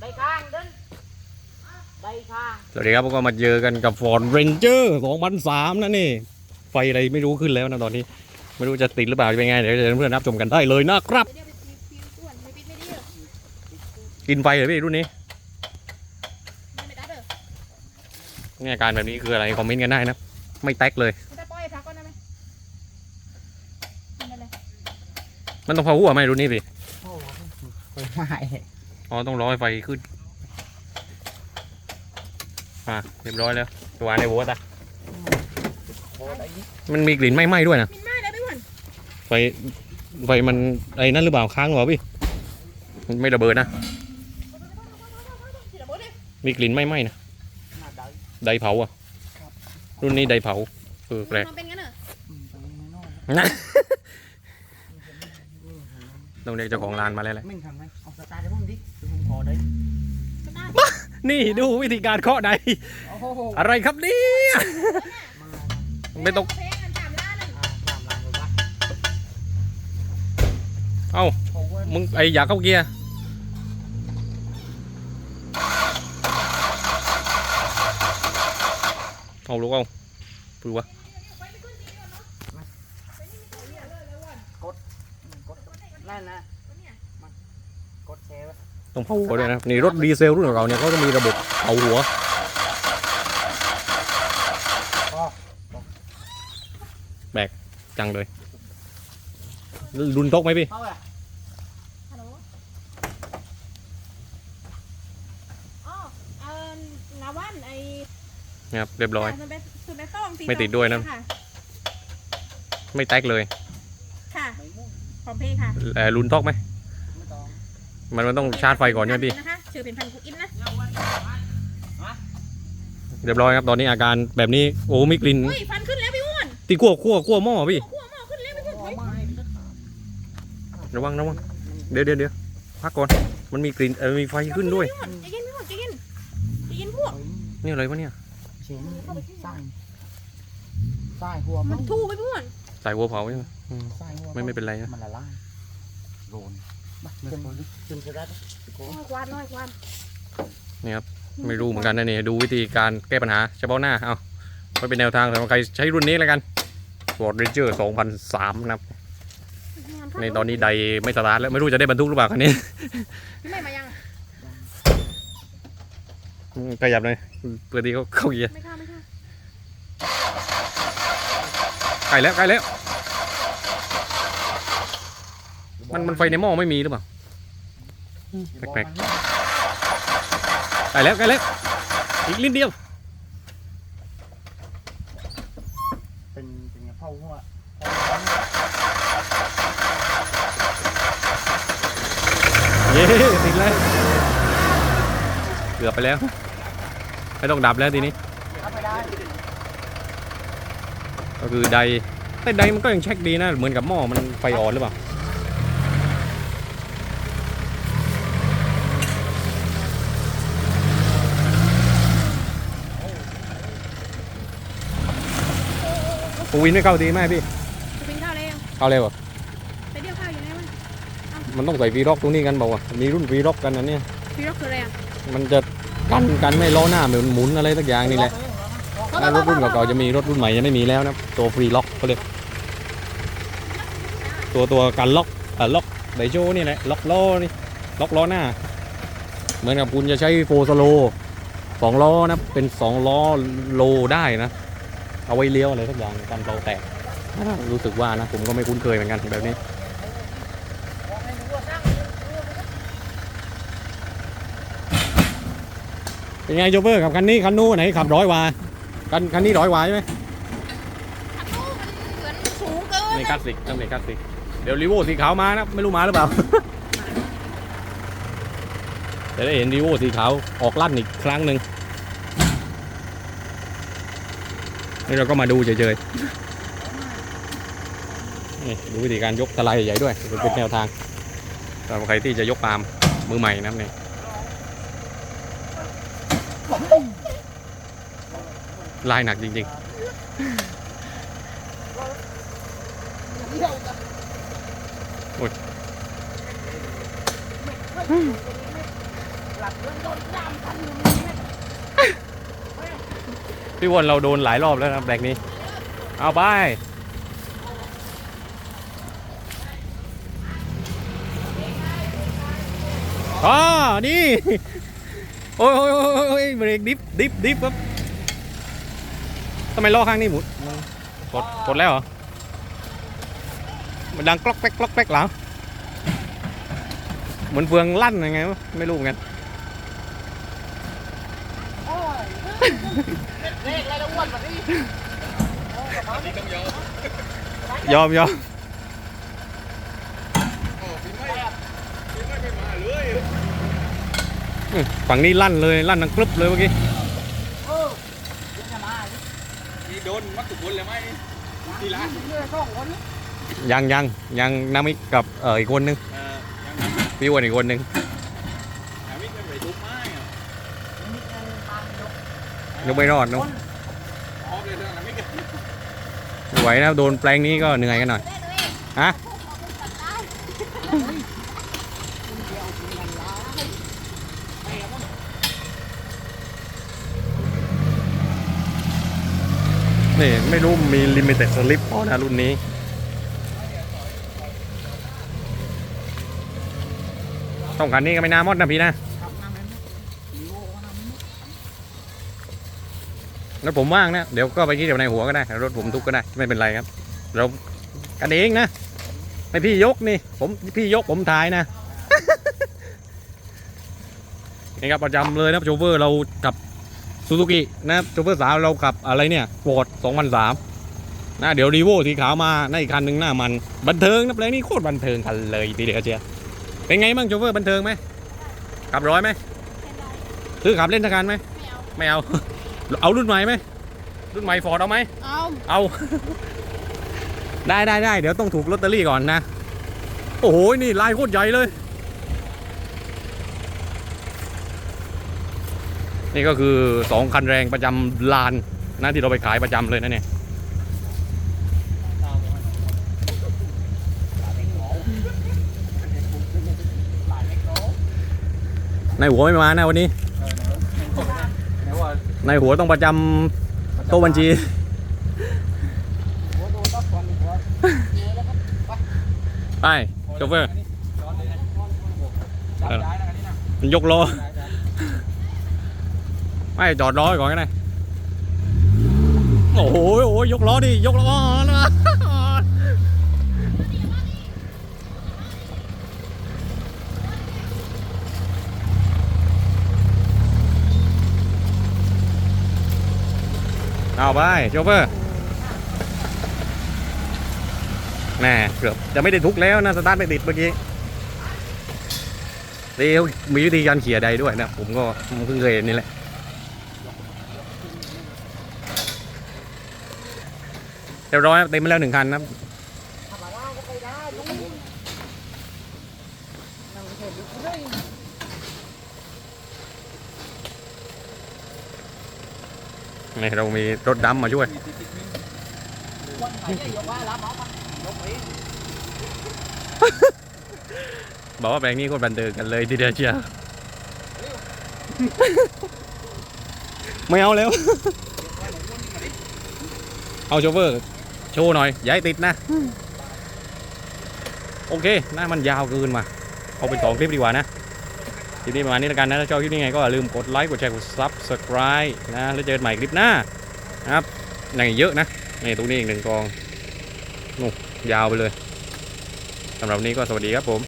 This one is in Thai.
ได้ข้างเดินได้ข้างสวัสดีครับพวกเรามาเจอกันกับ Ford Ranger 2003นะนี่ ไฟอะไรไม่รู้ขึ้นแล้วนะตอนนี้ ไม่รู้จะติดหรือเปล่าจะเป็นไง เดี๋ยวเพื่อนๆรับชมกันได้เลยนะครับเดี๋ยวไปฟิวฟิวส่วนไม่ปิดไม่ดีเหรอกินไฟเหรอพี่รุ่นนี้ไม่ไม่ได้เด้อเนี่ยอาการแบบนี้คืออะไรคอมเมนต์กันได้นะ ไม่แตกเลยไม่ได้ปล่อยให้พักก่อนได้ไหมไม่เป็นไรมันต้องพอหัวไหมรุ่นนี้พี่โอ้โหไม่ อ๋อต้องรอให้ไฟขึ้นอะเรียบร้อยแล้วตัวในหัวตาโคตรไอ้นี่มันมีกลิ่นไหม้ๆด้วยนะมินไม่ได้ไปหวนไฟไฟมันไอ้นั่นหรือเปล่าค้างเหรอพี่มันไม่ระเบิดนะสิระเบิดเลยมีกลิ่นไหม้ๆนะหน้าได้ไดเผาอะ รุ่นนี้ไดเผาเออแปลกมันเป็นงั้นเหรออืมตรงนี้ไม่นอกนะ ต้องเรียกเจ้าของร้านมาแล้วแหละไม่ทำไงเอาสตาร์ทให้ผมดิเดี๋ยวผมขอได้สตาร์ทนี่ดูวิธีการเคาะไดโอ้โหอะไรครับเนี่ยมาไม่ต้องเพลงกันสามล้านหนึ่งอ่าตามร้านเลยปะเอ้า โอ้โหมึงไออยากเข้าเกียร์ เอาลูกเอาปดูวะ กด นั่นนะมันกดแชร์ไว้ต้องเผาหัวด้วยนะนี่รถดีเซลรุ่นของเราเนี่ยเขาจะมีระบบเผาหัวอ๋อจังเลยรุนทกไหมพี่ เข้าอะฮัลโหลอ๋อเอ่อนาวันไอ้นะครับ เรียบร้อยสุดไปสุดไปต้องสี่ไม่ติดด้วยนะ ค่ไม่แตกเลยค่ะไม่มุ่ง พร้อมเพย์ค่ะแต่รุนทกไหม ไม่ต้องมันมันต้องชาร์จไฟก่อนใช่ไหมพี่ นะคะชื่อเป็นพันกุอินนะ เรียบร้อยครับ ตอนนี้อาการแบบนี้ โอ้มีกลิ่นอุ้ยฟันขึ้นแล้วพี่อ้วนตีขั้วขั้วขั้วหม้อพี่ ขั้วหม้อขึ้นแล้วพี่อ้วนโอ้ถอยไม่ระวังระวัง เดี๋ยวเดี๋ยวเดี๋ยวพักก่อน มันมีกลิ่นเออมีไฟขึ้นด้วย ใจเย็นพี่อ้วนใจเย็นใจเย็นพวกนี่อะไรวะเนี่ย เฉียงสร้างสร้างหัวมัมันนทูไปพี่อ้วน ใส่หัวเผาใช่ไหมอืม สร้างหัวไม่ไม่เป็นไรนะ มันละลายโดนมาขึ้นขึ้นจะได้โอ้น้อยกวานน้อยกวานไม่รู้เหมือนกันนะเนี่ยดูวิธีการแก้ปัญหาเฉพาะหน้าเอาไว้เป็นแนวทางสำหรับใครใช้รุ่นนี้แล้วกัน Ford Ranger 2003นะครับในตอนนี้ใดไม่สตาร์ทแล้วไม่รู้จะได้บรรทุกหรือเปล่าคันนี้พี่ไม่มายังอืมขยับเลยเพื่อที่เขาเข้าเกียร์ ไม่เข้าไม่ เข้าใกล้แล้วใกล้แล้ว มันมันไฟในหม้อไม่มีหรือเปล่าแปลกใกล้แล้วใกล้แล้วอีกนิดเดียว เป็นเป็นไงเผาหัวเย้ติดแล้วเกือบไปแล้วไม่ต้องดับแล้วทีนี้ทำไม่ได้ ก็คือใดแต่ใดมันก็ยังเช็คดีนะ เหมือนกับหม้อมันไฟอ่อนหรือเปล่าปูวินไม่เข้าดีไหมพี่จะเป็นข้าวแล้วเข้าเร็วเหรอไปเดียวข้าวอยู่ไหนวะมันต้องใส่วีล็อกตรงนี้กันเปล่าวะมีรุ่นวีล็อกกันนะเนี่ยพี่ร็อกคืออะไรอะมันจะกันกันไม่ล้อหน้าเหมือนหมุนอะไรสักอย่างนี่แหละ ถ้ารถรุ่นเก่าๆจะมีรถรุ่นใหม่ยังไม่มีแล้วนะตัวฟรีล็อกเขาเรียกตัวตัวกันล็อกอ่อล็อกไดโจนี่แหละล็อกล้อนี่ล็อกล้อหน้า เหมือนกับคุณจะใช้โฟสโลสองล้อนะเป็นสองล้อโลได้นะเอาไว้เลี้ยวอะไรสักอย่างกันเบาแตกรู้สึกว่านะผมก็ไม่คุ้นเคยเหมือนกันแบบนี้เป็นไงโจเบอร์กับคันนี้คันนู้นไหนขับร้อยว่า คันคันนี้ร้อยกว่าใช่ไหมขับตู้มันเหมือนสูงเกินในคลาสสิกต้องในคลาสสิกเดี๋ยวรีโวสีขาวมานะไม่รู้มาหรือเปล่า จะได้เห็นรีโวสีขาวออกลั่นอีกครั้งหนึ่งนี่เราก็มาดูเฉยๆนี่ดูวิธีการยกทลายใหญ่ๆด้วยเป็นแนวทางสำหรับใครที่จะยกปาล์มมือใหม่นะครับนี่ ลายหนักจริงหลับเรื่องโดนยามทันอยู่นี่แม่พี่อ้วนเราโดนหลายรอบแล้วนะแบกนี้ เอาไปอ๋อนี่ โอ้ยโอ้ยโอ้ยโอ้ยเบรกดิฟดิฟดิฟครับำไมล้อข้างนี้หมุนมันกดกดแล้วเหรอ มันดังกล็อกแป๊กกล็อกแป๊กเหรอเหมือนเฟืองลั่นยังไงวะไม่รู้เหมือนกันโอ้ยเลขอะไรแล้วอ้วนแบบนี้โอ้กระเป๋านี่ต้องยอมยอมยอมอืมฝั่งนี้ลั่นเลยลั่นดังกรึบเลยเมื่อกี้ เออเดี๋ยวจะมา นี่ โดนมัดตุบนเลยไหมทีละเรื่องสองคนนี้ยังยังยังนามิกกับเอออีกคนนึงเออยังนั้นพี่อ้วนอีกคนนึงหาวิธีไปทุบไม้อะนิดนึงตามยกยกไม่รอดเนอะคนออกเลยเถอะนะไม่กันไม่ไหวนะโดนแปลงนี้ก็เหนื่อยกันหน่อยฮะ คุณเดียวคุณมันล้าแม่มัน นี่ไม่รู้มีลิมิเต็ดสลิปพอนะรุ่นนี้ต้องการนี้ก็ไม่น่ามดนะพี่นะขับมาแล้วผมว่างนะ เดี๋ยวก็ไปคิดเดี๋ยวในหัวก็ได้ รถผมทุกก็ได้ ไม่เป็นไรครับ เรากันเองนะให้พี่ยกนี่ ผมพี่ยกผมถ่ายนะ นี่ครับประจำเลยนะโชเฟอร์เรากับ ซูซูกินะครับโชเฟอร์สาวเราขับอะไรเนี่ยฟอร์ด2003นะเดี๋ยวรีโวสีขาวมาในอีกคันหนึ่งหน้ามัน บันเทิงนะเพลงนี้โคตรบันเทิงกันเลยทีเดียวเชียวเป็นไงบ้างโชเฟอร์บันเทิงไหมขับร้อยไหมซื้อขับเล่นสักคันไหมไม่เอาไม่เอาเอารุ่นใหม่ไหมรุ่นใหม่ฟอร์ดเอาไหมเอาเอาได้ได้ได้เดี๋ยวต้องถูกลอตเตอรี่ก่อนนะ โอ้โหนี่ลายโคตรใหญ่เลย นี่ก็คือสองคันแรงประจำลานนะที่เราไปขายประจำเลยนะเนี่ยในหัวไม่มานะวันนี้ในหัวต้องประจำโต๊ะบัญชีไปโชเฟอร์ย้อนเลยนะจันยกล้อ ไม่จอดล้อไว้ก่อนก็ได้โอ้โหโอ้ยกล้อดิยกล้อนะเอาไปโชเฟอร์แน่เกือบจะไม่ได้ทุกแล้วนะสตาร์ทไม่ติดเมื่อกี้ดีมีวิธีการเขี่ยใดด้วยนะ ผมก็เพิ่งเคยเห็นนี่แหละ เรียบร้อยครับเต็มไปแล้วหนึ่งคันนะครับขับมาได้ก็ไปได้ลุงนั่งเฉยๆเลยนี่เรามีรถดำมาช่วยวันไหนจะยกว่ารับเอามายกเองบอกว่าแบงค์นี้โคตรบันเทิงกันเลยทีเดียวเชียวไม่เอาแล้ว เอาโชเฟอร์ โชว์หน่อยอย่าให้ติดนะ โอเคหน้ามันยาวเกินมา เอาเป็นสองคลิปดีกว่านะคลิปนี้ประมาณนี้แล้วกันนะถ้าชอบคลิปนี้ไงก็อย่าลืมกดไลค์กดแชร์กด subscribe นะแล้วเจอกันใหม่คลิปหน้านะครับยังอีกเยอะนะนี่ตรงนี้อีกหนึ่งกองนู่นยาวไปเลยสำหรับวันนี้ก็สวัสดีครับผม